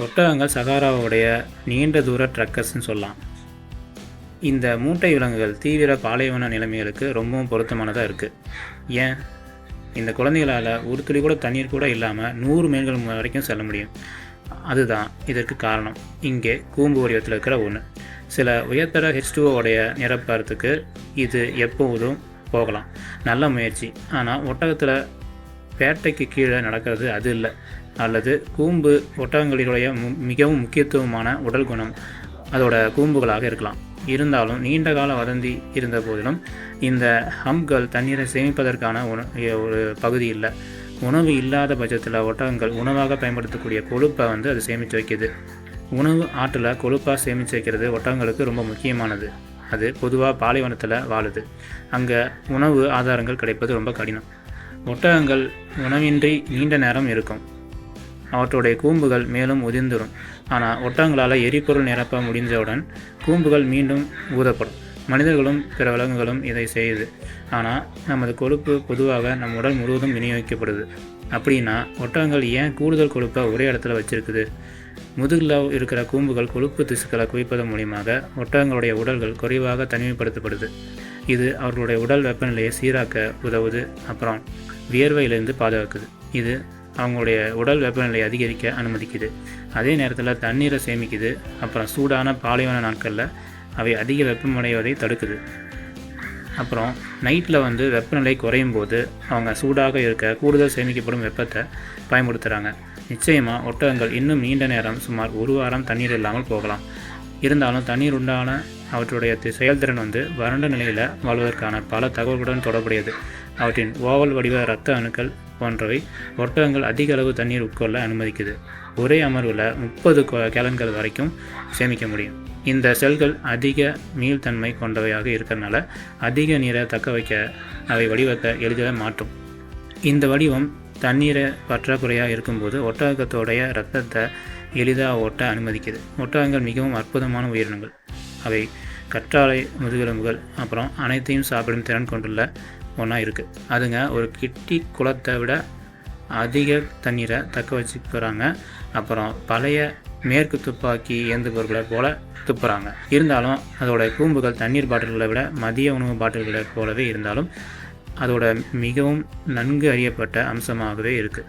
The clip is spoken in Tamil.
ஒட்டகங்கள் சகாராவுடைய நீண்ட தூர ட்ரக்கர்ஸ்னு சொல்லலாம். இந்த மூட்டை விலங்குகள் தீவிர பாலைவன நிலைமைகளுக்கு ரொம்பவும் பொருத்தமானதாக இருக்குது ஏன்? இந்த குழந்தைகளால் ஒரு துளி கூட தண்ணீர் கூட இல்லாமல் நூறு மைல்கள் வரைக்கும் செல்ல முடியும். அதுதான் இதற்கு காரணம். இங்கே கூம்பு வடிவத்தில் இருக்கிற ஒன்று சில உயர்தர ஹெச்டுவோடைய நிரப்பறத்துக்கு இது எப்போதும் போகலாம். நல்ல முயற்சி. ஆனால் ஒட்டகத்தில் பேட்டைக்கு கீழே நடக்கிறது அது இல்லை. அல்லது கூம்பு ஒட்டகங்களினுடைய மு- மிகவும் முக்கியத்துவமான உடல் குணம் அதோட கூம்புகளாக இருக்கலாம். இருந்தாலும் நீண்ட கால வதந்தி இருந்த போதிலும் இந்த ஹம்கள் தண்ணீரை சேமிப்பதற்கான உண- ஒரு பகுதி இல்லை. உணவு இல்லாத பட்சத்தில் ஒட்டகங்கள் உணவாக பயன்படுத்தக்கூடிய கொழுப்பை வந்து அது சேமித்து வைக்குது. உணவு ஆற்றில் கொழுப்பாக சேமித்து வைக்கிறது ஒட்டகங்களுக்கு ரொம்ப முக்கியமானது. அது பொதுவாக பாலைவனத்தில் வாழுது. அங்கே உணவு ஆதாரங்கள் கிடைப்பது ரொம்ப கடினம். ஒட்டகங்கள் உணவின்றி நீண்ட நேரம் இருக்கும். அவற்றுடைய கூம்புகள் மேலும் உதிர்ந்துடும் ஆனால் ஒட்டகங்களால் எரிபொருள் நிரப்ப முடிந்தவுடன் கூம்புகள் மீண்டும் ஊதப்படும். மனிதர்களும் பிற விலங்குகளும் இதை செய்யுது ஆனால் நமது கொழுப்பு பொதுவாக நம் உடல் முழுவதும் விநியோகிக்கப்படுது. அப்படின்னா ஒட்டகங்கள் ஏன் கூடுதல் கொழுப்பை ஒரே இடத்துல வச்சிருக்குது? முதுகில் இருக்கிற கூம்புகள் கொழுப்பு திசுக்களை குவிப்பதன் மூலியமாக ஒட்டகங்களுடைய உடல்கள் குறைவாக தனிமைப்படுத்தப்படுது. இது அவர்களுடைய உடல் வெப்பநிலையை சீராக்க உதவுது. அப்புறம் வியர்வையிலிருந்து பாதுகாக்குது. இது அவங்களுடைய உடல் வெப்பநிலையை அதிகரிக்க அனுமதிக்குது. அதே நேரத்தில் தண்ணீரை சேமிக்குது. அப்புறம் சூடான பாலைவன நாட்களில் அவை அதிக வெப்பமடைவதை தடுக்குது. அப்புறம் நைட்டில் வந்து வெப்பநிலை குறையும் போது அவங்க சூடாக இருக்க கூடுதல் சேமிக்கப்படும் வெப்பத்தை பயன்படுத்துகிறாங்க நிச்சயமாக ஒட்டகங்கள் இன்னும் நீண்ட நேரம் சுமார் ஒரு வாரம் தண்ணீர் இல்லாமல் போகலாம். இருந்தாலும் தண்ணீர் உண்டான அவற்றுடைய செயல்திறன் வந்து வறண்ட நிலையில் வாழ்வதற்கான பல தகவல்களுடன் தொடர்புடையது. அவற்றின் ஓவல் வடிவ இரத்த அணுக்கள் போன்றவை ஒட்டகங்கள் அதிக அளவு தண்ணீர் உட்கொள்ள அனுமதிக்குது. ஒரே அமர்வில் முப்பது கேலன்கள் வரைக்கும் சேமிக்க முடியும். இந்த செல்கள் அதிக மீள்தன்மை கொண்டவையாக இருக்கிறனால அதிக நீரை தக்க வைக்க அவை வடிவத்தை எளிதில் மாற்றும். இந்த வடிவம் தண்ணீரை பற்றாக்குறையாக இருக்கும்போது ஒட்டகத்தோடைய இரத்தத்தை எளிதாக ஓட்ட அனுமதிக்குது. ஒட்டகங்கள் மிகவும் அற்புதமான உயிரினங்கள். அவை கற்றாழை முதுகெலும்புகள் அப்புறம் அனைத்தையும் சாப்பிடும் திறன் கொண்டுள்ள ஒன்றா இருக்குது அதுங்க ஒரு கிட்டி குளத்தை விட அதிக தண்ணீரை தக்க வச்சுக்கிறாங்க. அப்புறம் பழைய மேற்கு துப்பாக்கி ஏந்து பொருட்களை போல துப்புறாங்க. இருந்தாலும் அதோட கூம்புகள் தண்ணீர் பாட்டில்களை விட மதிய உணவு பாட்டில்களை போலவே இருந்தாலும் அதோட மிகவும் நன்கு அறியப்பட்ட அம்சமாகவே இருக்குது